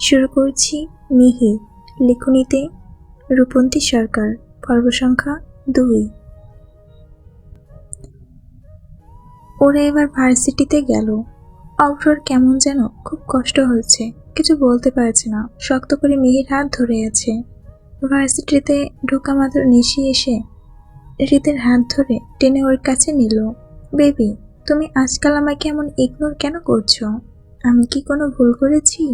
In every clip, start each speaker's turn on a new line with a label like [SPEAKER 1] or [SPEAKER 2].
[SPEAKER 1] শুরু করছি মিহি, লিখনিতে, রূপন্তী সরকার পর্ব সংখ্যা দুই। ওরা এবার ভার্সিটিতে গেল। অভ্রর কেমন যেন খুব কষ্ট হচ্ছে, কিছু বলতে পারছে না, শক্ত করে মিহির হাত ধরে আছে। ভার্সিটিতে ঢোকা মাত্র নিশি এসে হৃদের হাত ধরে টেনে ওর কাছে নিল। বেবি, তুমি আজকাল আমাকে এমন ইগনোর কেন করছ? আমি কি কোনো ভুল করেছি?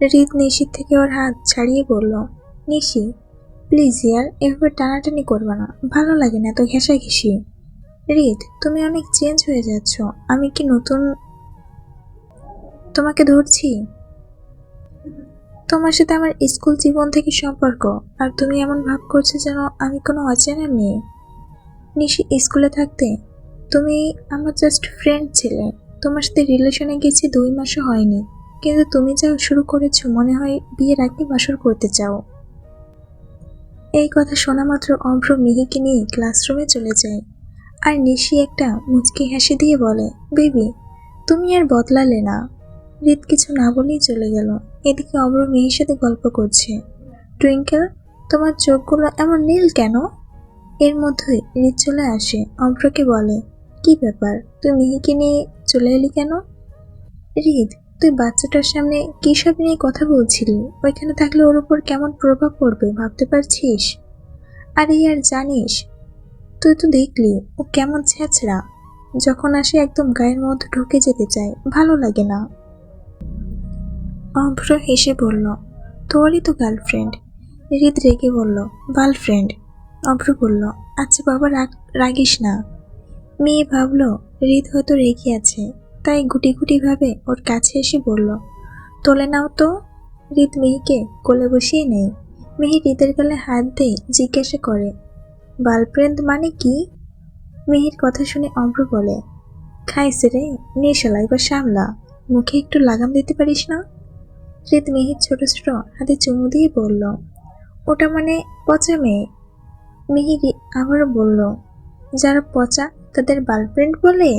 [SPEAKER 1] হৃদ নিশির থেকে ওর হাত ছাড়িয়ে বলল, নিশি প্লিজ ইয়ার, এভাবে টানাটানি করবে না। ভালো লাগে না এত ঘেঁষাঘেঁষি। হৃদ তুমি অনেক চেঞ্জ হয়ে যাচ্ছ। আমি কি নতুন তোমাকে ধরছি? তোমার সাথে আমার স্কুল জীবন থেকে সম্পর্ক, আর তুমি এমন ভাব করছ যেন আমি কোনো অচেনা মেয়ে। নিশি, স্কুলে থাকতে তুমি আমার জাস্ট ফ্রেন্ড ছিলে। তোমার সাথে রিলেশনে গেছি দুই মাসও হয়নি। কিন্তু তুমি যা শুরু করেছ মনে হয় বিয়ের আগে বাসর করতে চাও। এই কথা শোনা মাত্র অভ্র মিহিকে নিয়ে ক্লাসরুমে চলে যায়। আর নিশি একটা মুচকি হাসি দিয়ে বলে, বেবি, তুমি আর বদলালে না। রিত কিছু না বলেই চলে গেল। এদিকে অভ্র মিহির সাথে গল্প করছে, টুইঙ্কেল, তোমার চোখগুলো এমন নীল কেন? এর মধ্যে রিত চলে আসে, অভ্রকে বলে, কি ব্যাপার? তুই মিহিকে নিয়ে চলে এলি কেন? রিত তুই বাচ্চাটার সামনে কী সব নিয়ে কথা বলছিলি? ওইখানে থাকলে ওর উপর কেমন প্রভাব পড়বে, ভাবতে পারছিস? আরে, আর জানিস, তুই তো দেখলি, ও কেমন ছেঁচড়া। যখন আসে একদম গায়ের মধ্যে ঢুকে যেতে চায়, ভালো লাগে না। অভ্র হেসে বলল, তোরই তো গার্লফ্রেন্ড হৃদ রেগে বলল গার্লফ্রেন্ড অভ্র বলল আচ্ছা বাবা, রাগ, রাগিস না। মেয়ে ভাবলো, হৃদ হয়তো রেগে আছে। তাই গুটি গুটি ভাবে ওর কাছে এসে বলল, তোলে নাও তো। হৃদ মেহিকে কোলে বসিয়ে নেই মেহি হৃদের গালে হাত দিয়ে, জিজ্ঞাসা করে গার্লফ্রেন্ড মানে কি? মেহির কথা শুনে অভ্র বলে, খাইছে রে নে শালা এবার সামলা। মুখে একটু লাগাম দিতে পারিস না? হৃদ মেহির ছোট ছোট হাতে চুমু দিয়ে বলল, ওটা মানে পচা মেয়ে। মিহির আবারও বলল, যারা পচা, তাদের গার্লফ্রেন্ড বলে?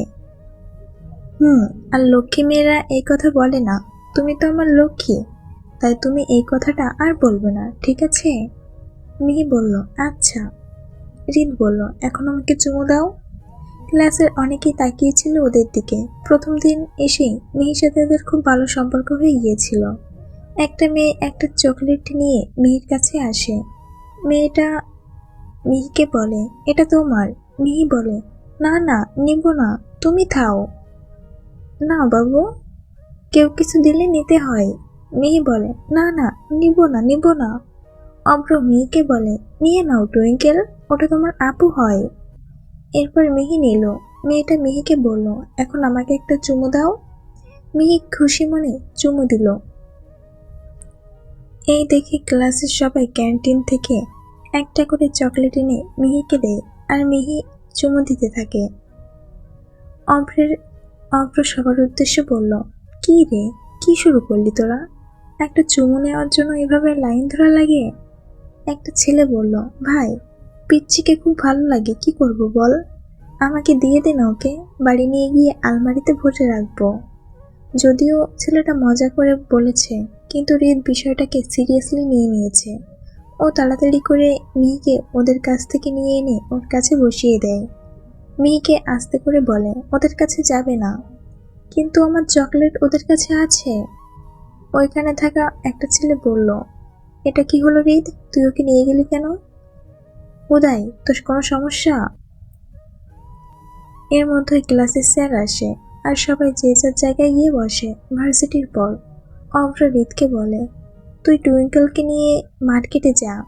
[SPEAKER 1] হুম, আর লক্ষ্মী মেয়েরা এই কথা বলে না। তুমি তো আমার লক্ষ্মী, তাই তুমি এই কথাটা আর বলবে না, ঠিক আছে? মিহি বলল আচ্ছা। রিত বলল, এখন আমাকে চুমু দাও। ক্লাসের অনেকেই তাকিয়েছিল ওদের দিকে। প্রথম দিন এসেই মিহির সাথে ওদের খুব ভালো সম্পর্ক হয়ে গিয়েছিল। একটা মেয়ে একটা চকলেট নিয়ে মিহির কাছে আসে। মেয়েটা মিহিকে বলে, এটা তোমার? মিহি বলে, না না, নিব না, তুমি থাও। না বাবু। কেউ কিছু দিলে নিতে হয়। মিহি বলে, না না, নিব না নিব না। অব্র মেয়েকে বলে, নিয়ে নাও টুইঙ্কেল, ওটা তোমার আপু হয়। এরপর মিহি নিল। মেয়েটা মিহিকে বলল, এখন আমাকে একটা চুমু দাও। মিহি খুশি মনে চুমু দিল। এই দেখে ক্লাসের সবাই ক্যান্টিন থেকে একটা করে চকলেট এনে মিহিকে দেয়, আর মিহি চুমু দিতে থাকে। অভ্রের অভ্র সবার উদ্দেশ্যে বলল, কি রে? কি শুরু করলি তোরা? একটা চুমু নেওয়ার জন্য এভাবে লাইন ধরা লাগে? একটা ছেলে বলল, ভাই পিচ্ছিকে খুব ভালো লাগে, কি করব বল? আমাকে দিয়ে দে না ওকে, বাড়ি নিয়ে গিয়ে আলমারিতে ভরে রাখব। যদিও ছেলেটা মজা করে বলেছে, কিন্তু রিদ বিষয়টাকে সিরিয়াসলি নিয়ে নিয়েছে। ও তাড়াতাড়ি করে মেয়েকে ওদের কাছ থেকে নিয়ে এনে ওর কাছে বসিয়ে দেয়। মিহিকে আস্তে করে বলে, ওদের কাছে যাবে না। কিন্তু আমার চকলেট ওদের কাছে আছে। ওইখানে থাকা একটা ছেলে বলল, এটা কি হলো রিদ? তুই ওকে নিয়ে গেলি কেন? উদয়, তোর কোনো সমস্যা? এর মধ্যে ক্লাসের স্যার আসে আর সবাই যে যার জায়গায় গিয়ে বসে ভার্সিটির পর। অভ্র রিদকে বলে, তুই টুইঙ্কেলকে নিয়ে মার্কেটে যা।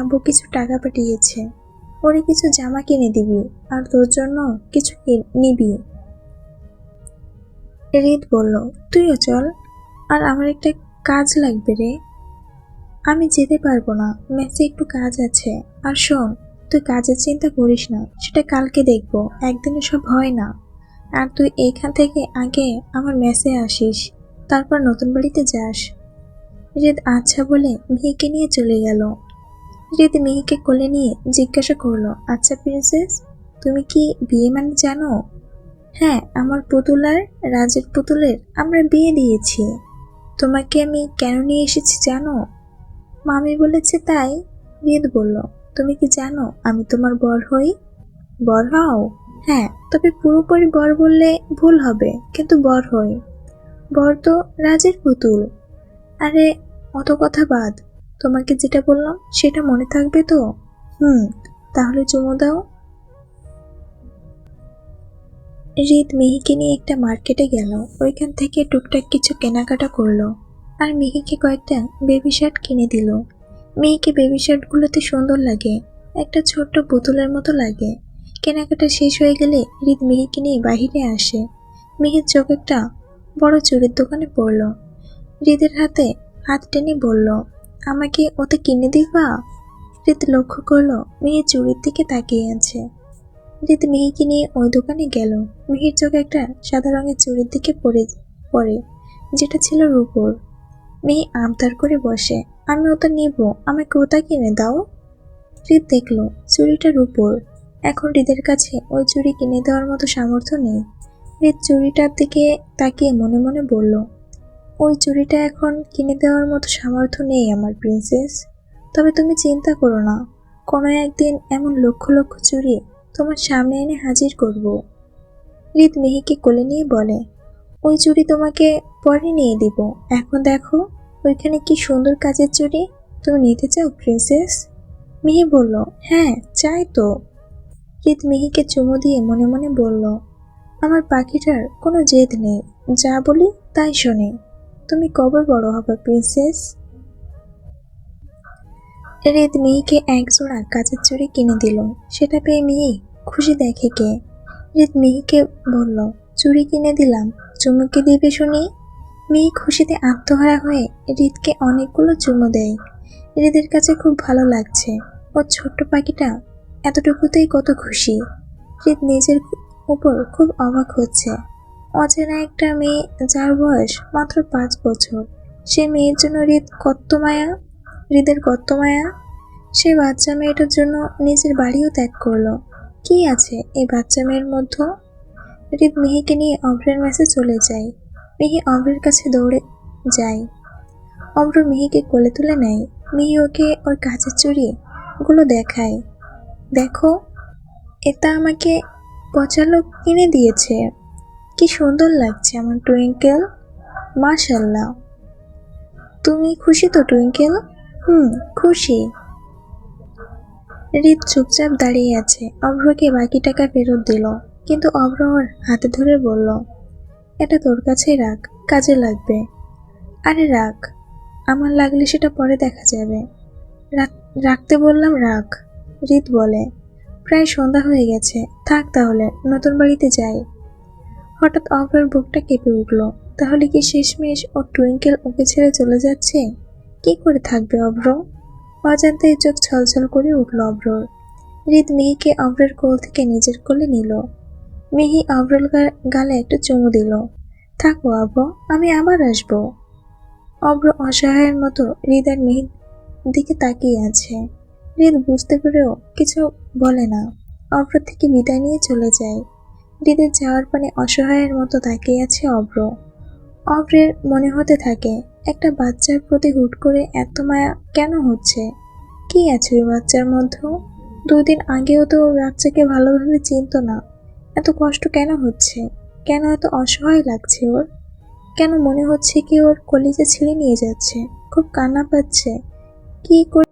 [SPEAKER 1] আব্বু কিছু টাকা পাঠিয়েছে। ওরে কিছু জামা কিনে দিবি আর তোর জন্য কিছু নিবি। রিদ বলল, তুইও চল। আর আমার একটা কাজ লাগবে রে। আমি যেতে পারব না। মেসে একটু কাজ আছে। আর শোন, তুই কাজের চিন্তা করিস না। সেটা কালকে দেখব। একদিনে সব হয় না। আর তুই এইখান থেকে আগে আমার মেসে আসিস। তারপর নতুন বাড়িতে যাস। রিদ আচ্ছা বলে মিহিকে নিয়ে চলে গেল। রিদ মিহিকে কোলে নিয়ে জিজ্ঞাসা করল আচ্ছা প্রিন্সেস তুমি কি বিয়ে মানে জানো? হ্যাঁ আমার পুতুল আর রাজের পুতুলের আমরা বিয়ে দিয়েছি। তোমাকে আমি কেন নিয়ে এসেছি জানো? মামি বলেছে তাই, রিদ বলল। তুমি কি জানো আমি তোমার বর হই? বর হও? হ্যাঁ তবে পুরোপুরি বর বললে ভুল হবে, কিন্তু বর হই। বর তো রাজের পুতুল। আরে, অত কথা বাদ। তোমাকে যেটা বললাম, সেটা মনে থাকবে তো? হুম, তাহলে চুমো দাও। রিত মিহিকে নিয়ে একটা মার্কেটে গেল। ওইখান থেকে টুকটাক কিছু কেনাকাটা করল। আর মিহিকে কয়েকটা বেবি শার্ট কিনে দিল। মিহিকে বেবি শার্টগুলোতে সুন্দর লাগে। একটা ছোট্ট পুতুলের মতো লাগে। কেনাকাটা শেষ হয়ে গেলে রিত মিহিকে নিয়ে বাহিরে আসে। মিহির চোখ একটা বড় চুরির দোকানে পড়ল। হৃদের হাতে হাত টেনে বলল আমাকে ওতে কিনে দিবা? হৃদ লক্ষ্য করল, মেয়ে চুরির দিকে তাকিয়ে আছে। হৃদ মেহিকে নিয়ে ওই দোকানে গেল। মিহির চোখ একটা সাদা রঙের চুরির দিকে পড়ে পড়ে, যেটা ছিল রূপোর। মেয়ে আমতার করে বসে, আমি ওটা নিব, আমাকে ওটা কিনে দাও। হৃদ দেখল, চুরিটা রূপোর। এখন হৃদের কাছে ওই চুড়ি কিনে দেওয়ার মতো সামর্থ্য নেই। হৃদ চুড়িটার দিকে তাকিয়ে মনে মনে বলল ওই চুড়িটা এখন কিনে দেওয়ার মতো সামর্থ্য নেই আমার প্রিন্সেস। তবে তুমি চিন্তা করো না, কোনো একদিন এমন লক্ষ লক্ষ চুড়ি তোমার সামনে এনে হাজির করব। হৃদ মেহিকে কোলে নিয়ে বলে, ওই চুড়ি তোমাকে পরে নিয়ে দিব। এখন দেখো, ওইখানে কি সুন্দর কাজের চুড়ি। তুমি নিতে চাও, প্রিন্সেস? মিহি বলল হ্যাঁ চাই তো। হৃদ মিহিকে চুমু দিয়ে মনে মনে বলল, আমার পাখিটার কোনো জেদ নেই, যা বলি তাই শোনে। তুমি কবে বড় হবে, প্রিন্সেস? হৃদ মিহিকে এক জোড়া কাচের চুড়ি কিনে দিল। সেটা পেয়ে মেয়ে খুশি দেখে কে? হৃদ মিহিকে বলল, চুড়ি কিনে দিলাম। চুমুকে দিবে শুনি? মেয়ে খুশিতে আত্মহারা হয়ে হৃদকে অনেকগুলো চুমু দেয়। হৃদের কাছে খুব ভালো লাগছে। ওর ছোট্ট পাখিটা এতটুকুতেই কত খুশি। হৃদ নিজের উপর খুব অবাক হচ্ছে। অচেনা একটা মেয়ে যার বয়স মাত্র পাঁচ বছর। সে মেয়ের জন্য হৃদ কত মায়া, হৃদের কত মায়া। সে বাচ্চা মেয়েটার জন্য নিজের বাড়িও ত্যাগ করল। কি আছে এই বাচ্চা মেয়ের মধ্যে? হৃদ মিহিকে নিয়ে অভ্রের মেসে চলে যায়। মিহি অভ্রের কাছে দৌড়ে যায়। অভ্র মিহিকে কোলে তুলে নেয়। মিহি ওকে ওর কাছের চুড়ি গুলো দেখায়। দেখো, এটা আমাকে পচালো কিনে দিয়েছে। কি সুন্দর লাগছে আমার টুইঙ্কেল। মাশাল্লাহ। তুমি খুশি তো টুইঙ্কেল? হুম, খুশি। হৃদ চুপচাপ দাঁড়িয়ে আছে। অভ্রকে বাকি টাকা ফেরত দিল, কিন্তু অভ্র হাতে ধরে বলল, এটা তোর কাছেই রাখ, কাজে লাগবে। আরে রাখ, আমার লাগলে সেটা পরে দেখা যাবে। রাখ- রাখতে বললাম রাখ হৃদ বলে। প্রায় সন্ধ্যা হয়ে গেছে, থাক তাহলে, নতুন বাড়িতে যাই। হঠাৎ অভ্রের বুকটা কেঁপে উঠল। তাহলে কি শেষমেশ ও টুইঙ্কেল ওকে ছেড়ে চলে যাচ্ছে? কি করে থাকবে অভ্র? অজান্তে চোখ ছলছল করে উঠল অভ্রর। হৃদ মিহিকে অভ্রের কোল থেকে নিজের কোলে নিল। মিহি অভ্রল গালে একটা চুমু দিল। থাকো অভ্র, আমি আবার আসব। অভ্র অসহায়ের মতো হৃদ আর মিহির দিকে তাকিয়ে আছে। হৃদ বুঝতে পেরেও কিছু বলে না। অভ্র থেকে বিদায় নিয়ে চলে যায়। হৃদের যাওয়ার পানে অসহায়ের মতো তাকিয়ে আছে অভ্র। অভ্রের মনে হতে থাকে, একটা বাচ্চার প্রতি হুট করে এত মায়া কেন হচ্ছে? কি আছে ওই বাচ্চার মধ্যে? দুদিন আগেও তো বাচ্চাকে ভালোভাবে চিনতো না। এত কষ্ট কেন হচ্ছে? কেন এত অসহায় লাগছে ওর? কেন মনে হচ্ছে কি ওর কলিজা ছিঁড়ে নিয়ে যাচ্ছে? খুব কান্না পাচ্ছে। কি করে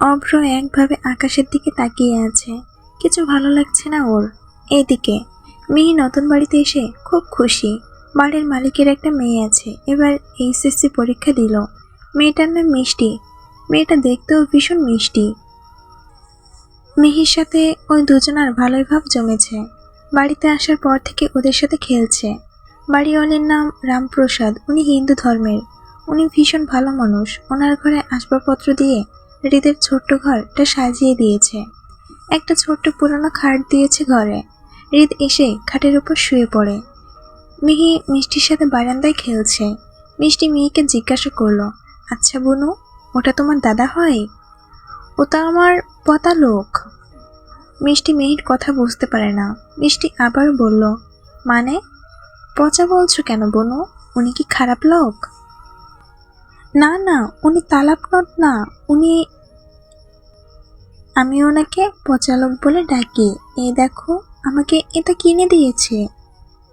[SPEAKER 1] অভ্র একভাবে আকাশের দিকে তাকিয়ে আছে। কিছু ভালো লাগছে না ওর। এইদিকে মিহি নতুন বাড়িতে এসে খুব খুশি। বাড়ির মালিকের একটা মেয়ে আছে, এবার এইচএসসি পরীক্ষা দিল। মেয়েটার নাম মিষ্টি। মেয়েটা দেখতেও ভীষণ মিষ্টি। মিহির সাথে ওই দুজনার ভালোই ভাব জমেছে। বাড়িতে আসার পর থেকে ওদের সাথে খেলছে। বাড়িওয়ালের নাম রামপ্রসাদ, উনি হিন্দু ধর্মের। উনি ভীষণ ভালো মানুষ। ওনার ঘরে আসবাবপত্র দিয়ে হৃদের ছোট্ট ঘরটা সাজিয়ে দিয়েছে। একটা ছোট্ট পুরনো খাট দিয়েছে ঘরে। হৃদ এসে খাটের উপর শুয়ে পড়ে। মিহি মিষ্টির সাথে বারান্দায় খেলছে। মিষ্টি মিহিকে জিজ্ঞাসা করল আচ্ছা বনু, ওটা তোমার দাদা হয়? ওটা আমার পতা লোক মিষ্টি মিহির কথা বুঝতে পারে না। মিষ্টি আবার বলল মানে? পচা বলছো কেন বনু? উনি কি খারাপ লোক? না না, উনি তালাপনট না, উনি আমি ওনাকে পচালক বলে ডাকি। এই দেখো। আমাকে এটা কিনে দিয়েছে।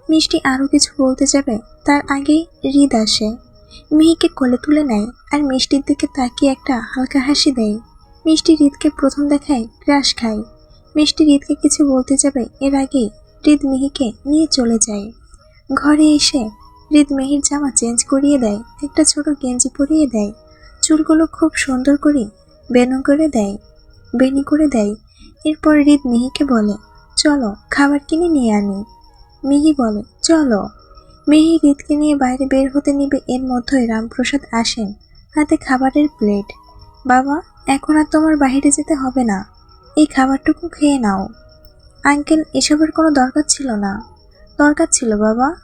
[SPEAKER 1] মিষ্টি আরও কিছু বলতে যাবে, তার আগেই হৃদ আসে। মিহিকে কোলে তুলে নেয় আর মিষ্টির দিকে তাকিয়ে একটা হালকা হাসি দেয়। মিষ্টি হৃদকে প্রথম দেখায় ক্রাশ খায়। মিষ্টি হৃদকে কিছু বলতে যাবে, এর আগেই হৃদ মিহিকে নিয়ে চলে যায়। ঘরে এসে হৃদ মেহির জামা চেঞ্জ করিয়ে দেয়, একটা ছোট গেঞ্জি পরিয়ে দেয়। চুলগুলো খুব সুন্দর করে বেনু করে দেয়, বেনি করে দেয়। এরপর হৃদ মিহিকে বলে চলো, খাবার কিনে নিয়ে আনি। মিহি বলে, চলো। মিহি হৃদকে নিয়ে বাইরে বের হতে নিবে, এর মধ্যেই রামপ্রসাদ আসেন, হাতে খাবারের প্লেট। বাবা, এখন আর তোমার বাইরে যেতে হবে না। এই খাবারটুকু খেয়ে নাও। আঙ্কেল, এসবের কোনো দরকার ছিল না। দরকার ছিল, বাবা।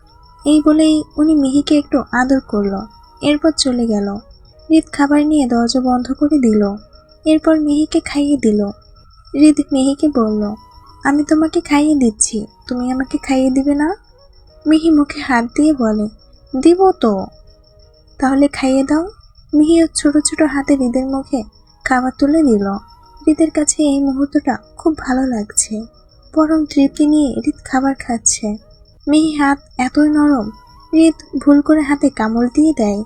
[SPEAKER 1] এই বলেই উনি মিহিকে একটু আদর করল। এরপর চলে গেল। হৃদ খাবার নিয়ে দরজা বন্ধ করে দিল। এরপর মিহিকে খাইয়ে দিল। হৃদ মিহিকে বলল আমি তোমাকে খাইয়ে দিচ্ছি। তুমি আমাকে খাইয়ে দিবে না? মিহি মুখে হাত দিয়ে বলে, দিব তো। তাহলে খাইয়ে দাও। মিহি ওর ছোট ছোট হাতে হৃদের মুখে খাবার তুলে দিল। হৃদের কাছে এই মুহূর্তটা খুব ভালো লাগছে। পরম তৃপ্তি নিয়ে হৃদ খাবার খাচ্ছে। মিহি হাত এতই নরম, হৃদ ভুল করে হাতে কামড় দিয়ে দেয়।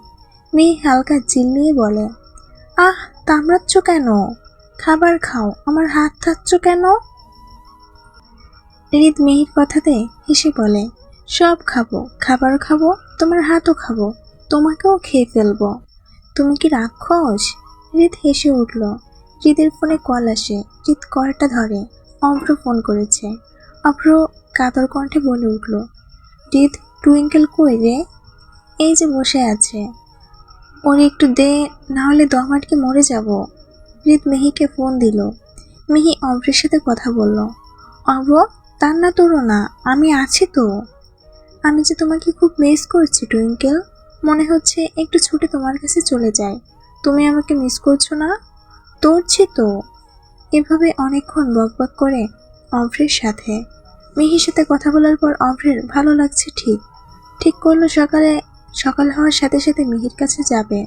[SPEAKER 1] মিহি হালকা চিল্লিয়ে বলে, আহ তামড়াচ্ছ কেন? খাবার খাও। আমার হাত থাকছ কেন? হৃদ মিহির কথাতে হেসে বলে, সব খাব খাবার খাব, তোমার হাতও খাব, তোমাকেও খেয়ে ফেলব। তুমি কি রাক্ষস? হৃদ হেসে উঠল। হৃদের ফোনে কল আসে। হৃদ কলটা ধরে। অভ্র ফোন করেছে। অভ্র কাতর কণ্ঠে বলে উঠল হৃদ টুইঙ্কেল কই রে? এই যে বসে আছে। ওর একটু দে, না হলে দম আটকে মরে যাব। হৃদ মিহিকে ফোন দিল। মিহি অভ্রের সাথে কথা বলল, অভ্র তার না আমি আছি তো। আমি যে তোমাকে খুব মিস করছি, টুইঙ্কেল। মনে হচ্ছে একটু ছুটে তোমার কাছে চলে যাই। তুমি আমাকে মিস করছ না? তোরছি তো। এভাবে অনেকক্ষণ বকবক করে অভ্রের সাথে। মিহির সাথে কথা বলার পর অভ্রের ভালো লাগছে ঠিক। ঠিক করল সকালে, সকাল হওয়ার সাথে সাথে মিহির কাছে যাবে।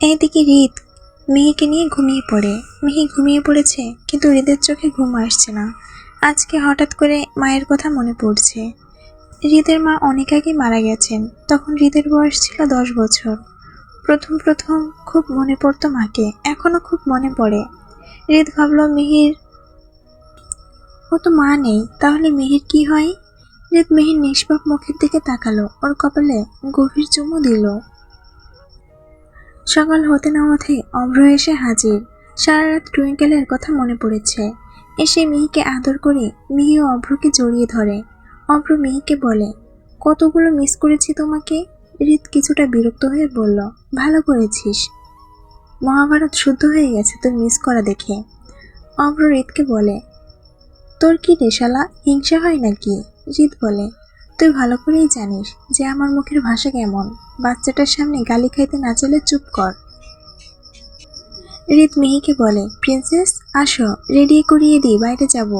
[SPEAKER 1] এইদিকে হৃদ মিহিকে নিয়ে ঘুমিয়ে পড়ে। মিহি ঘুমিয়ে পড়েছে, কিন্তু হৃদের চোখে ঘুম আসছে না। আজকে হঠাৎ করে মায়ের কথা মনে পড়ছে। হৃদের মা অনেক আগে মারা গেছেন। তখন হৃদের বয়স ছিল দশ বছর। প্রথম প্রথম খুব মনে পড়তো মাকে। এখনও খুব মনে পড়ে। হৃদ ভাবলো, মিহির, ও তো মা নেই। তাহলে মিহির কি হয়? হৃদ মিহির নিষ্পাপ মুখের দিকে তাকালো। ওর কপালে গভীর চুমু দিল। সকাল হতে না হতে অভ্র এসে হাজির। সারা রাত টুইঙ্কেলের কথা মনে পড়েছে। এসে মিহিকে আদর করে মিহি অভ্রকে জড়িয়ে ধরে। অভ্র মিহিকে বলে, কতগুলো মিস করেছি তোমাকে? হৃদ কিছুটা বিরক্ত হয়ে বলল, ভালো করেছিস। মহাভারত শুদ্ধ হয়ে গেছে তোর মিস করা দেখে। অভ্র হৃদকে বলে, তোর কি রেশালা হিংসা হয় নাকি? হৃদ বলে, তুই ভালো করেই জানিস যে আমার মুখের ভাষা কেমন। বাচ্চাটার সামনে গালি খাইতে না চলে চুপ কর। হৃদ মিহিকে বলে, প্রিন্সেস আসো রেডি করিয়ে দিই, বাইরে যাব।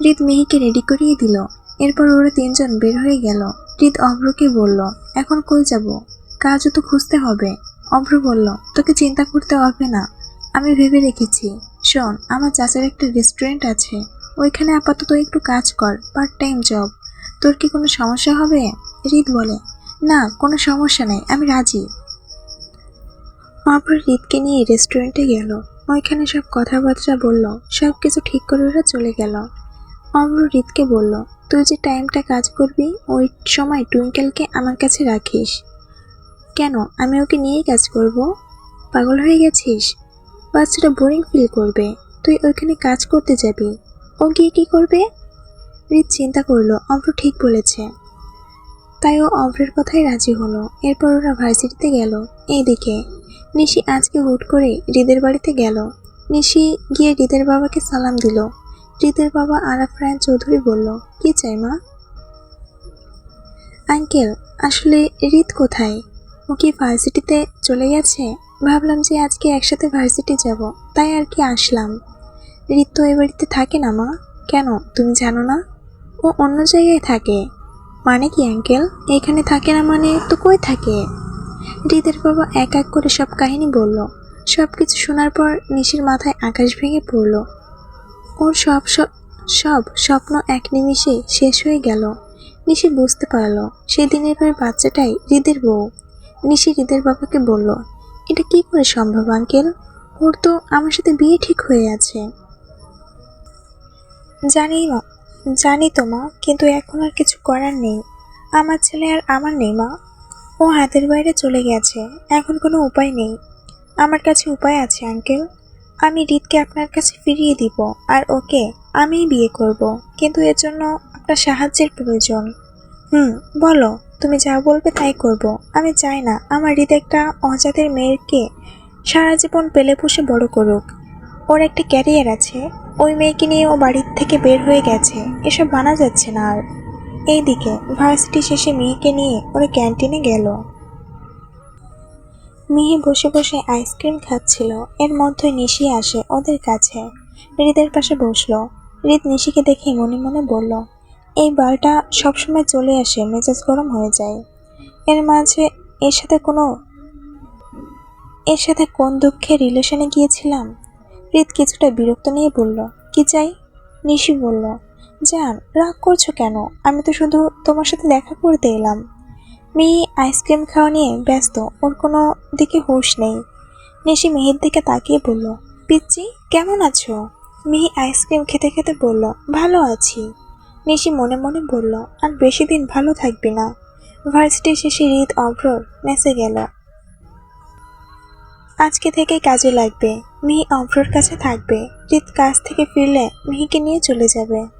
[SPEAKER 1] হৃদ মেহিকে রেডি করিয়ে দিল। এরপর ওরা তিনজন বের হয়ে গেল। হৃদ অভ্রকে বলল, এখন কই যাব? কাজও তো খুঁজতে হবে। অভ্র বলল, তোকে চিন্তা করতে হবে না। আমি ভেবে রেখেছি। শোন, আমার চাচার একটা রেস্টুরেন্ট আছে। ওইখানে আপাতত একটু কাজ কর পার্ট টাইম জব তোর কি কোনো সমস্যা হবে? হৃদ বলে, না, কোনো সমস্যা নেই, আমি রাজি। অপর হৃদকে নিয়ে রেস্টুরেন্টে গেল। ওইখানে সব কথাবার্তা বলল। সব কিছু ঠিক করে ওরা চলে গেল। অমর হৃদকে বলল, তুই যে টাইমটা কাজ করবি, ওই সময় টুইঙ্কেলকে আমার কাছে রাখিস। কেন? আমি ওকে নিয়েই কাজ করব? পাগল হয়ে গেছিস? বাচ্চাটা বোরিং ফিল করবে। তুই ওইখানে কাজ করতে যাবি। ও গিয়ে কী করবে? হৃদ চিন্তা করল, অম্র ঠিক বলেছে। তাই ও অভ্রের কথাই রাজি হলো। এরপর ওরা ভার্সিটিতে গেল। এইদিকে নিশি আজকে হুট করে হৃদের বাড়িতে গেল। নিশি গিয়ে হৃদের বাবাকে সালাম দিল। হৃদের বাবা আরাফ রায়ন চৌধুরী বলল, কি চাই মা? আঙ্কেল, আসলে হৃদ কোথায়? ও কি ভার্সিটিতে চলে গেছে? ভাবলাম যে আজকে একসাথে ভার্সিটি যাব, তাই আর কি আসলাম। হৃদ তো এ বাড়িতে থাকে না মা। কেন, তুমি জানো না? ও অন্য জায়গায় থাকে। মানে কি আঙ্কেল? এখানে থাকে না মানে তো কই থাকে? হৃদের বাবা এক এক করে সব কাহিনী বলল। সব কিছু শোনার পর নিশির মাথায় আকাশ ভেঙে পড়ল। ওর সব সব সব স্বপ্ন এক নিমিষে শেষ হয়ে গেল। নিশি বুঝতে পারল সেই দিনের ওই বাচ্চাটাই হৃদের বউ। নিশি হৃদের বাবাকে বলল, এটা কি করে সম্ভব, আঙ্কেল? ওর তো আমার সাথে বিয়ে ঠিক হয়ে আছে। জানি মা, জানি তো মা, কিন্তু এখন আর কিছু করার নেই। আমার ছেলে আর আমার নেই মা। ও হাতের বাইরে চলে গেছে। এখন কোনো উপায় নেই। আমার কাছে উপায় আছে, আঙ্কেল। আমি রিতকে আপনার কাছে ফিরিয়ে দিব, আর ওকে আমিই বিয়ে করব। কিন্তু এর জন্য আপনার সাহায্যের প্রয়োজন। হুম, বলো, তুমি যা বলবে তাই করব। আমি চাই না আমার হৃদ একটা অজাতের মেয়েকে সারা জীবন পেলে পুষে বড় করুক। ওর একটা ক্যারিয়ার আছে। ওই মেয়েকে নিয়ে ও বাড়ির থেকে বের হয়ে গেছে। এসব মানা যাচ্ছে না আর। এইদিকে ভার্সিটি শেষে মেয়েকে নিয়ে ওরা ক্যান্টিনে গেল। মিহি বসে বসে আইসক্রিম খাচ্ছিল। এর মধ্যে নিশি আসে ওদের কাছে। হৃদের পাশে বসল। হৃদ নিশিকে দেখে মনে মনে বলল, এই বালটা সবসময় চলে আসে, মেজাজ গরম হয়ে যায়। এর মাঝে এর সাথে কোনো, এর সাথে কোন দুঃখে রিলেশনে গিয়েছিলাম? হৃদ কিছুটা বিরক্ত নিয়ে বলল, কি চাই? নিশি বলল জান, রাগ করছ কেন? আমি তো শুধু তোমার সাথে দেখা করতে এলাম। মেয়ে আইসক্রিম খাওয়া নিয়ে ব্যস্ত, ওর কোনো দিকে হুঁশ নেই। নেশি মেহের দিকে তাকিয়ে বলল, পিচ্চি, কেমন আছো? মিহি আইসক্রিম খেতে খেতে বলল, ভালো আছি। নিশি মনে মনে বলল, আর বেশি দিন ভালো থাকবি না। ভার্সিটি শেষে হৃদ অভ্রর মেসে গেল। আজকে থেকে কাজে লাগবে। মিহি অভ্রর কাছে থাকবে। হৃদ কাজ থেকে ফিরলে মিহিকে নিয়ে চলে যাবে।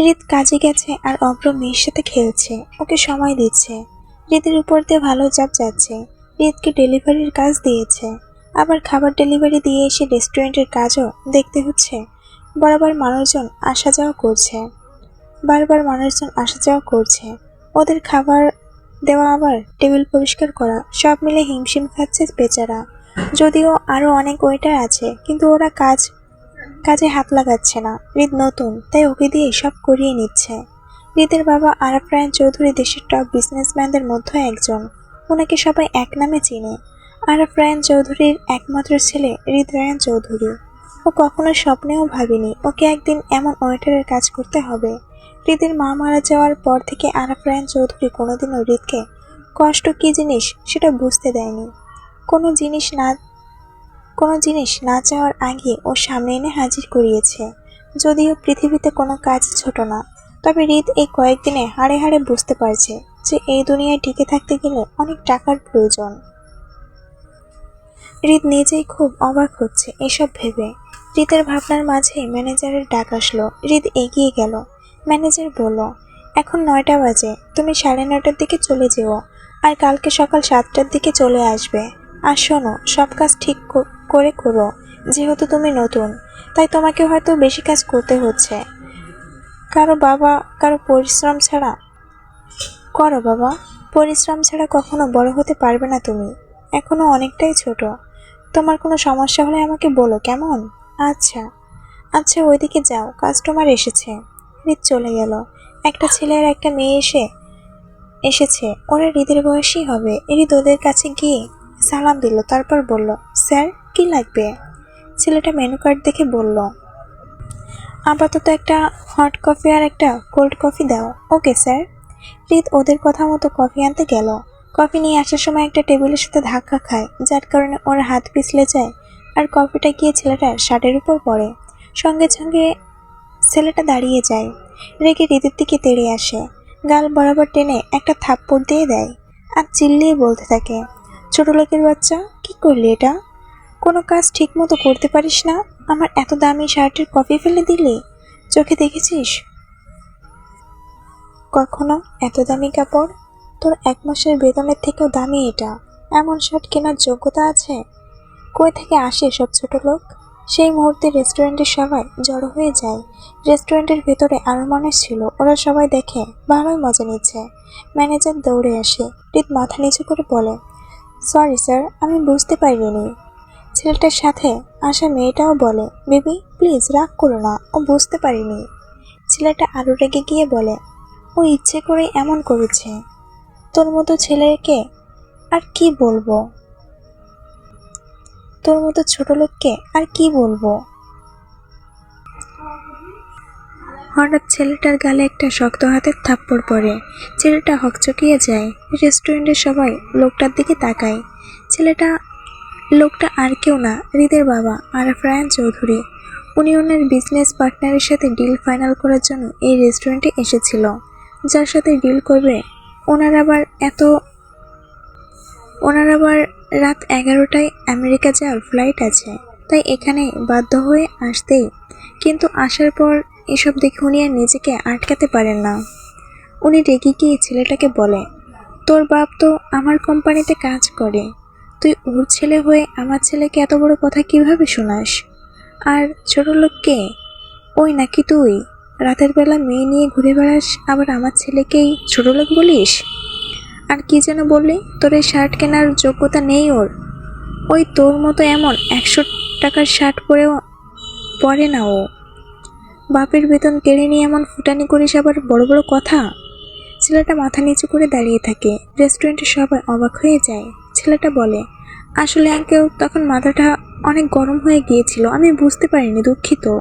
[SPEAKER 1] হৃদ কাজে গেছে আর অভ্র মেয়ের সাথে খেলছে। ওকে সময় দিচ্ছে। হৃদের উপর দিয়ে ভালো চাপ যাচ্ছে। হৃদকে ডেলিভারির কাজ দিয়েছে। আবার খাবার ডেলিভারি দিয়ে এসে রেস্টুরেন্টের কাজও দেখতে হচ্ছে। বরাবর মানুষজন আসা যাওয়া করছে। বারবার মানুষজন আসা যাওয়া করছে। ওদের খাবার দেওয়া আবার টেবিল পরিষ্কার করা, সব মিলে হিমশিম খাচ্ছে বেচারা। যদিও আরও অনেক ওয়েটার আছে, কিন্তু ওরা কাজ কাজে হাত লাগাচ্ছে না। হৃদ নতুন, তাই ওকে দিয়ে সব করিয়ে নিচ্ছে। হৃদের বাবা আরাফ রায়ন চৌধুরী দেশের টপ বিজনেসম্যানদের মধ্যে একজন। ওনাকে সবাই এক নামে চিনে। আরাফ রায়ন চৌধুরীর একমাত্র ছেলে হৃদ রায়ন চৌধুরী। ও কখনো স্বপ্নেও ভাবেনি, ওকে একদিন এমন ওয়েটারের কাজ করতে হবে। হৃদের মা মারা যাওয়ার পর থেকে আরাফ রায়ন চৌধুরী কোনোদিনও হৃদকে কষ্ট কী জিনিস সেটা বুঝতে দেয়নি। কোনো জিনিস না কোনো জিনিস না চাওয়ার আগে ও সামনে এনে হাজির করিয়েছে। যদিও পৃথিবীতে কোনো কাজ ছোট না, তবে হৃদ এই কয়েকদিনে হাড়ে হাড়ে বুঝতে পারছে যে এই দুনিয়ায় টিকে থাকতে গেলে অনেক টাকার প্রয়োজন। হৃদ নিজেই খুব অবাক হচ্ছে এসব ভেবে। হৃদের ভাবনার মাঝে ম্যানেজারের ডাক আসলো। হৃদ এগিয়ে গেল। ম্যানেজার বলল, এখন নয়টা বাজে, তুমি সাড়ে নয়টার দিকে চলে যেও, আর কালকে সকাল সাতটার দিকে চলে আসবে। আর শোনো, সব কাজ ঠিক করে করো, যেহেতু তুমি নতুন, তাই তোমাকে হয়তো বেশি কাজ করতে হচ্ছে। কারও বাবা, কারও পরিশ্রম ছাড়া। করো বাবা, পরিশ্রম ছাড়া কখনো বড় হতে পারবে না তুমি। এখনও অনেকটাই ছোট। তোমার কোনো সমস্যা হলে আমাকে বলো, কেমন? আচ্ছা। আচ্ছা ওইদিকে যাও, কাস্টমার এসেছে। হৃদ চলে গেল। একটা ছেলে আর একটা মেয়ে এসে, এসেছে। ওরা হৃদের বয়সই হবে। হৃদ ওদের কাছে গিয়ে সালাম দিল, তারপর বলল, স্যার, কি লাগবে? ছেলেটা মেনু কার্ড দেখে বলল, আপাতত একটা হট কফি আর একটা কোল্ড কফি দাও। Okay, sir. হৃদ ওদের কথা মতো কফি আনতে গেল। কফি নিয়ে আসার সময় একটা টেবিলের সাথে ধাক্কা খায়, যার কারণে ওর হাত পিছলে যায় আর কফিটা গিয়ে ছেলেটার শার্টের উপর পড়ে। সঙ্গে সঙ্গে ছেলেটা দাঁড়িয়ে যায়, রেগে হৃদের দিকে তেড়ে আসে, গাল বরাবর টেনে একটা থাপ্পড় দিয়ে দেয় আর চিল্লিয়ে বলতে থাকে ছোট লোকের বাচ্চা, কি করলি এটা? কোনো কাজ ঠিক মতো করতে পারিস না? আমার এত দামি শার্টের কপি ফেলে দিলি? চোখে দেখেছিস? কখনো এত দামি কাপড়? তোর এক মাসের বেতনের থেকেও দামি এটা। এমন শার্ট কেনার যোগ্যতা আছে? কই থেকে আসে সব ছোট লোক? সেই মুহূর্তে রেস্টুরেন্টের সবাই জড়ো হয়ে যায়। রেস্টুরেন্টের ভেতরে আরও মানুষ ছিল। ওরা সবাই দেখে, ভালোই মজা নিচ্ছে। ম্যানেজার দৌড়ে আসে। হৃদ মাথা নিচু করে বলে সরি, স্যার, আমি বুঝতে পারিনি। ছেলেটার সাথে আসা মেয়েটাও বলে, বেবি, প্লিজ রাগ করো না, ও বুঝতে পারিনি। ছেলেটা আরও রেগে গিয়ে বলে, ও ইচ্ছে করে এমন করেছে। তোর মতো ছেলেকে আর কি বলব? তোর মতো ছোট লোককে আর কি বলব? হঠাৎ ছেলেটার গালে একটা শক্ত হাতের থাপ্পড় পড়ে। ছেলেটা হকচকিয়ে যায়। রেস্টুরেন্টের সবাই লোকটার দিকে তাকায়। ছেলেটা, লোকটা আর কেউ না, হৃদের বাবা, আরাফ রায়ান চৌধুরী। উনি ওনার বিজনেস পার্টনারের সাথে ডিল ফাইনাল করার জন্য এই রেস্টুরেন্টে এসেছিল। যার সাথে ডিল করবে, ওনার আবার এত, ওনার আবার রাত এগারোটায় আমেরিকা যাওয়ার ফ্লাইট আছে। তাই এখানে বাধ্য হয়ে আসতেই, কিন্তু আসার পর এসব দেখে উনি আর নিজেকে আটকাতে পারেন না। উনি রেগে গিয়ে ছেলেটাকে বলে, তোর বাপ তো আমার কোম্পানিতে কাজ করে। তুই ওর ছেলে হয়ে আমার ছেলেকে এত বড় কথা কীভাবে শোনাস? আর ছোট লোককে ওই নাকি তুই? রাতের বেলা মেয়ে নিয়ে ঘুরে বেড়াস, আবার আমার ছেলেকেই ছোট লোক বলিস? আর কি যেন বললি, তোর এই শার্ট কেনার যোগ্যতা নেই ওর। ওই তোর মতো এমন একশো টাকার শার্ট পরেও পরে না ও। বাপের বেতন কেড়ে নিয়ে এমন ফুটানি করিস আবার বড় বড় কথা? ছেলেটা মাথা নিচু করে দাঁড়িয়ে থাকে। রেস্টুরেন্টে সবাই অবাক হয়ে যায়। ছেলেটা বলে, আসলে আঙ্কেল, তখন মাথাটা অনেক গরম হয়ে গিয়েছিল। আমি বুঝতে পারিনি, দুঃখিত।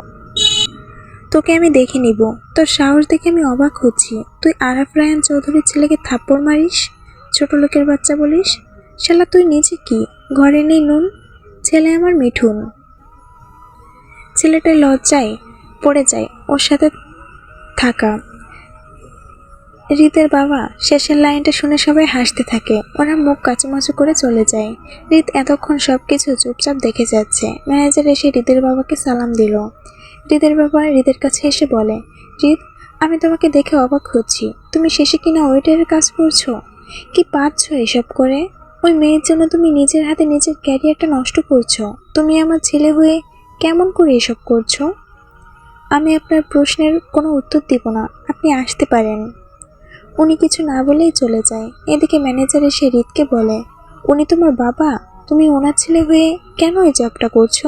[SPEAKER 1] তোকে আমি দেখে নিব। তোর সাহস দেখে আমি অবাক হচ্ছি। তুই আরাফ রায়ান চৌধুরীর ছেলেকে থাপ্পড় মারিস? ছোট লোকের বাচ্চা বলিস? শালা, তুই নিজে কি? ঘরে নেই নুন? ছেলে আমার মিঠুন। ছেলেটা লজ্জায় পড়ে যায়, ওর সাথে থাকা। রীতের বাবা শেষের লাইনটা শুনে সবাই হাসতে থাকে। ওরা মুখ কাচুমাচু করে চলে যায়। রীত এতক্ষণ সব কিছু চুপচাপ দেখে যাচ্ছে। ম্যানেজার এসে রীতের বাবাকে সালাম দিল। রীতের বাবা রীতের কাছে এসে বলে, রীত, আমি তোমাকে দেখে অবাক হচ্ছি। তুমি শেষে কিনা ওয়েটারের কাজ করছ? কি পারছ এসব করে? ওই মেয়ের জন্য তুমি নিজের হাতে নিজের ক্যারিয়ারটা নষ্ট করছ। তুমি আমার ছেলে হয়ে কেমন করে এসব করছ? আমি আপনার প্রশ্নের কোনো উত্তর দিব না, আপনি আসতে পারেন। উনি কিছু না বলেই চলে যায়। এদিকে ম্যানেজার এসে রিতকে বলে, উনি তোমার বাবা? তুমি ওনার ছেলে হয়ে কেন এই জবটা করছ?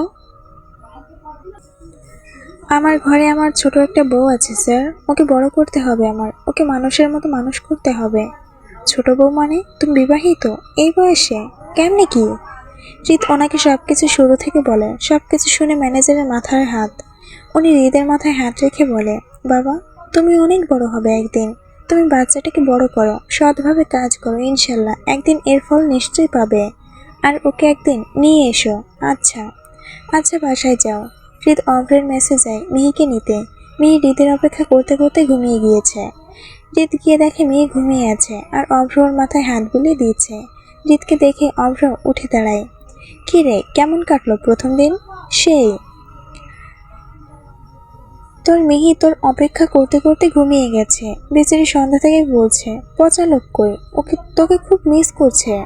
[SPEAKER 1] আমার ঘরে আমার ছোট একটা বউ আছে, স্যার। ওকে বড় করতে হবে আমার। ওকে মানুষের মতো মানুষ করতে হবে। ছোট বউ মানে তুমি বিবাহিত? এই বয়সে? কেমনে কি? রিত ওনাকে সব কিছু শুরু থেকে বলে। সব কিছু শুনে ম্যানেজারের মাথায় হাত উনি হৃদের মাথায় হাত রেখে বলে, বাবা, তুমি অনেক বড় হবে একদিন। তুমি বাচ্চাটাকে বড় করো, সৎভাবে কাজ করো, ইনশাল্লাহ। একদিন এর ফল নিশ্চয়ই পাবে। আর ওকে একদিন নিয়ে এসো। আচ্ছা। আচ্ছা বাসায় যাও। হৃদ অভ্রের মেসেজ যায় মিহিকে নিতে। মিহি হৃদের অপেক্ষা করতে করতে ঘুমিয়ে গিয়েছে। হৃদ গিয়ে দেখে মেয়ে ঘুমিয়ে আছে আর অভ্র ওর মাথায় হাত বুলিয়ে দিয়েছে। হৃদকে দেখে অভ্র উঠে দাঁড়ায়। কি রে, কেমন কাটলো প্রথম দিন? সেই তোর মিহি তোর অপেক্ষা করতে করতে ঘুমিয়ে গেছে। বেচারি সন্ধ্যা থেকে বলছে পচা লোক কই? ওকে, তোকে খুব মিস করছে।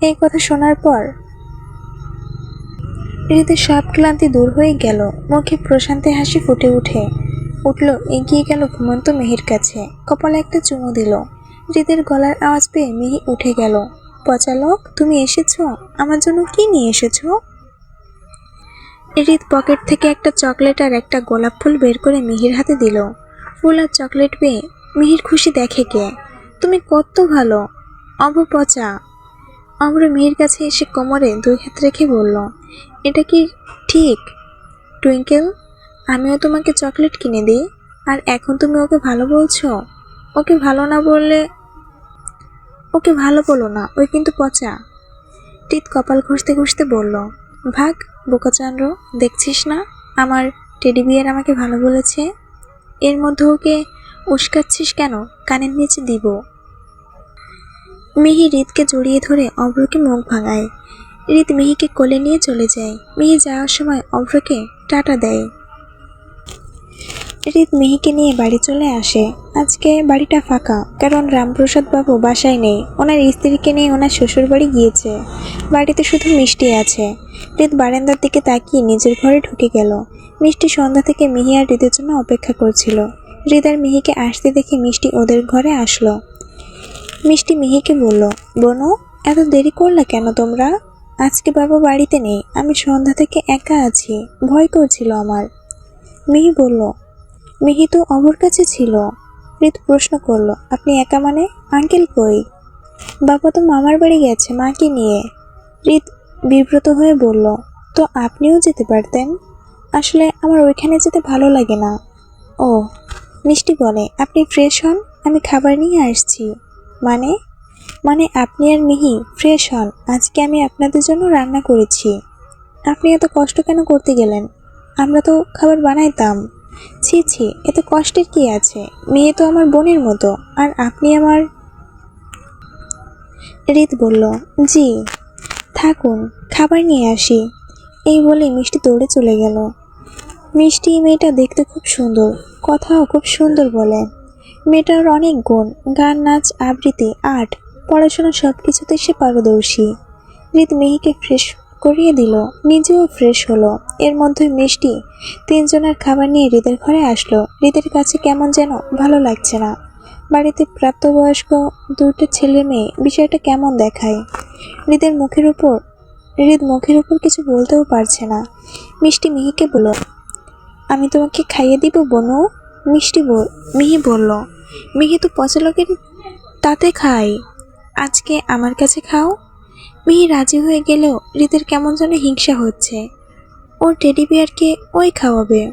[SPEAKER 1] এই কথা শোনার পর হৃদের সব ক্লান্তি দূর হয়ে গেল। মুখে প্রশান্তি হাসি ফুটে উঠে। উঠল, এগিয়ে গেল ঘুমন্ত মেহির কাছে। কপালে একটা চুমু দিল। হৃদের গলার আওয়াজ পেয়ে মিহি উঠে গেল। পচালক তুমি এসেছ? আমার জন্য কি নিয়ে এসেছ? হৃদ পকেট থেকে একটা চকলেট আর একটা গোলাপ ফুল বের করে মিহির হাতে দিল। ফুল আর চকলেট পেয়ে মিহির খুশি দেখে কে? তুমি কত ভালো। অব পচা অম্র মিহির কাছে এসে কোমরে দুই হাত রেখে বলল, এটা কি ঠিক? টুইঙ্কেল, আমিও তোমাকে চকলেট কিনে দিই, আর এখন তুমি ওকে ভালো বলছো? ওকে ভালো না বললে ওকে ভালো বলো না ওই কিন্তু পচা। টিত কপাল ঘষতে ঘষতে বলল, ভাগ বোকাচান্দ্র দেখছিস না? আমার টেডি বিয়ার আমাকে ভালো বলেছে। এর মধ্যে ওকে উস্কাচ্ছিস কেন? কানের নিচে দিব। মিহি হৃদকে জড়িয়ে ধরে অভ্রকে মুখ ভাঙায়। হৃদ মিহিকে কোলে নিয়ে চলে যায়। মিহি যাওয়ার সময় অভ্রকে টাটা দেয়। হৃদ মিহিকে নিয়ে বাড়ি চলে আসে। আজকে বাড়িটা ফাঁকা, কারণ রামপ্রসাদ বাবু বাসায় নেই। ওনার স্ত্রীকে নিয়ে ওনার শ্বশুর বাড়ি গিয়েছে। বাড়িতে শুধু মিষ্টি আছে। হৃদ বারান্দার দিকে তাকিয়ে নিজের ঘরে ঢুকে গেল। মিষ্টি সন্ধ্যা থেকে মিহি আর হৃদের জন্য অপেক্ষা করছিল। হৃদ আর মিহিকে আসতে দেখে মিষ্টি ওদের ঘরে আসলো। মিষ্টি মিহিকে বলল, বনু, এত দেরি করলে কেন তোমরা? আজকে বাবা বাড়িতে নেই। আমি সন্ধ্যা থেকে একা আছি। ভয় করছিল আমার। মিহি বলল মিহি তো অমর কাছে ছিল। রিত প্রশ্ন করল, আপনি একা মানে? আঙ্কেল কই? বাবা তো মামার বাড়ি গেছে, মাকে নিয়ে। রিত বিব্রত হয়ে বলল, তো আপনিও যেতে পারতেন? আসলে আমার ওইখানে যেতে ভালো লাগে না। ও, মিষ্টি বলে আপনি ফ্রেশ হন? আমি খাবার নিয়ে আসছি। মানে? মানে আপনি আর মিহি ফ্রেশ হন, আজকে আমি আপনাদের জন্য রান্না করেছি। আপনি এত কষ্ট কেন করতে গেলেন? আমরা তো খাবার বানাইতাম। ছি ছি, এত কষ্টের কি আছে? মেয়ে তো আমার বোনের মতো, আর আপনি আমার? রিত বলল, জি, থাকুন, খাবার নিয়ে আসি। এই বলে মিষ্টি দৌড়ে চলে গেল। মিষ্টি মেয়েটা দেখতে খুব সুন্দর, কথাও খুব সুন্দর বলে। মেয়েটার অনেক গুণ, গান, নাচ, আবৃত্তি, আর্ট, পড়াশোনা সব কিছুতে সে পারদর্শী। রিত মেহিকে ফ্রেশ করিয়ে দিল, নিজেও ফ্রেশ হলো। এর মধ্যে মিষ্টি, তিনজনের খাবার নিয়ে হৃদের ঘরে আসলো। হৃদের কাছে কেমন যেন ভালো লাগছে না। বাড়িতে প্রাপ্তবয়স্ক দুটো ছেলে মেয়ে, বিষয়টা কেমন দেখায়? হৃদের মুখের উপর, হৃদ মুখের উপর কিছু বলতেও পারছে না। মিষ্টি মিহিকে বলল, আমি তোমাকে খাইয়ে দিব বনু? মিষ্টি বল, মিহি বলল, মিহি তো পচা লোকের তাতে খাই আজকে আমার কাছে খাও। মিহি রাজি হয়ে গেলেও হৃদের কেমন যেন হিংসা হচ্ছে। ওর টেডি বিয়ারকে ওই খাওয়াবে।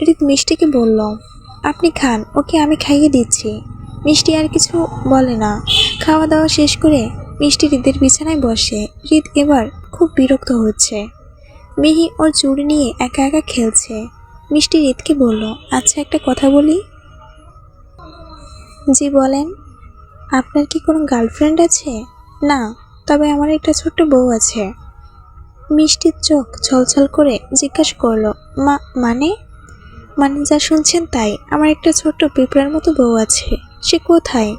[SPEAKER 1] হৃদ মিষ্টিকে বলল, আপনি খান, ওকে আমি খাইয়ে দিচ্ছি। মিষ্টি আর কিছু বলে না। খাওয়া দাওয়া শেষ করে মিষ্টি হৃদের বিছানায় বসে। হৃদ এবার খুব বিরক্ত হচ্ছে। মিহি ওর চুড়ি নিয়ে একা একা খেলছে। মিষ্টি হৃদকে বলল আচ্ছা একটা কথা বলি? জি, বলেন। আপনার কি কোনো গার্লফ্রেন্ড আছে? না। তবে আমার একটা ছোট্ট বউ আছে। মিষ্টির চোখ ছলছল করে জিজ্ঞাসা করল, মা মানে? মানে যা শুনছেন তাই। আমার একটা ছোট্ট পিঁপড়ার মতো বউ আছে। সে কোথায়?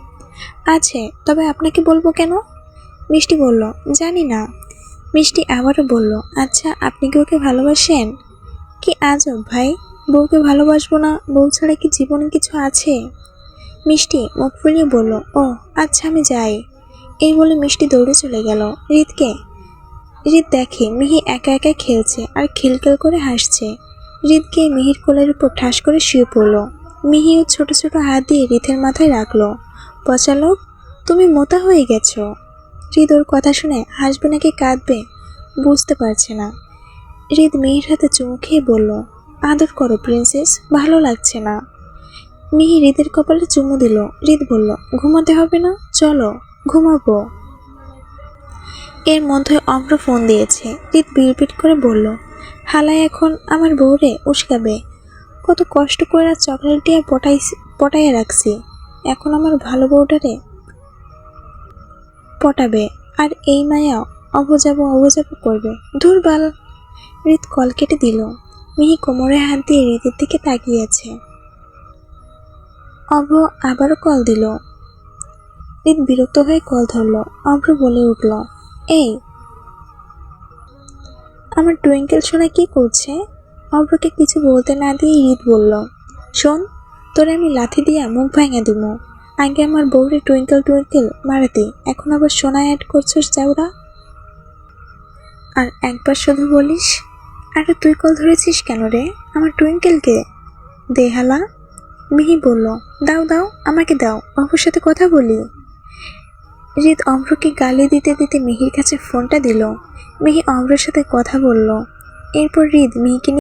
[SPEAKER 1] আছে, তবে আপনাকে বলব কেন? মিষ্টি বলল, জানি না। মিষ্টি আবারও বলল আচ্ছা আপনি কি ওকে ভালোবাসেন? কি আজব ভাই, বউকে ভালোবাসবো না, বউ ছাড়া কি জীবনে কিছু আছে? মিষ্টি মুখ ফুলিয়ে বলল ও আচ্ছা আমি যাই। এই বলে মিষ্টি দৌড়ে চলে গেল। রিতকে। রিত দেখে মিহি একা একা খেলছে আর খিলখিল করে হাসছে। গিয়ে মিহির কোলের উপর ঠাস করে শুয়ে পড়ল। মিহিও ছোট ছোট হাত দিয়ে রিথের মাথায় রাখল। পচালক তুমি মোতা হয়ে গেছো। হৃদ ওর কথা শুনে হাসবে নাকি কাঁদবে বুঝতে পারছে না। হৃদ মিহির হাতে চুমু খেয়ে বলল, আদর করো, প্রিন্সেস, ভালো লাগছে না। মিহি হৃদের কপালে চুমু দিল। হৃদ বলল, ঘুমাতে হবে না, চলো। ঘুমাবো। এর মধ্যে অম্র ফোন দিয়েছে। হৃদ বিড়বিড় করে বলল, হালাই এখন আমার বউরে উস্কাবে। কত কষ্ট করে চকলেট দিয়ে পটাই পটাইয়ে রাখছি। এখন আমার ভালো বউটারে পটাবে। আর এই মায়া অবজাবো অবজাবো করবে। ধুর বাল। হৃদ কল কেটে দিল। মিহি কোমরে হাত দিয়ে হৃদের দিকে তাকিয়ে আছে। অভ্র আবারও কল দিল। হৃদ বিরক্ত হয়ে কল ধরলো। অভ্র বলে উঠল, এই, আমার টুইঙ্কেল সোনা কি করছে? অভ্রকে কিছু বলতে না দিয়ে হৃদ বলল, শোন, তোরে আমি লাথি দিয়ে মুখ ভাঙা দিব আগে আমার বউরে টুইঙ্কেল টুইঙ্কেল মারাতি এখন আবার সোনা অ্যাড করছিস যাওরা আর একবার শুধু বলিস, আরে তুই কল ধরেছিস কেন রে? আমার টুইঙ্কেলকে দে হালা। মিহি বলল, দাও দাও, আমাকে দাও, অভ্রর সাথে কথা বলি। হৃদ অম্রকে গালি দিতে দিতে মিহির কাছে ফোনটা দিল। মিহি অম্রের সাথে কথা বলল। এরপর হৃদ মিহিকে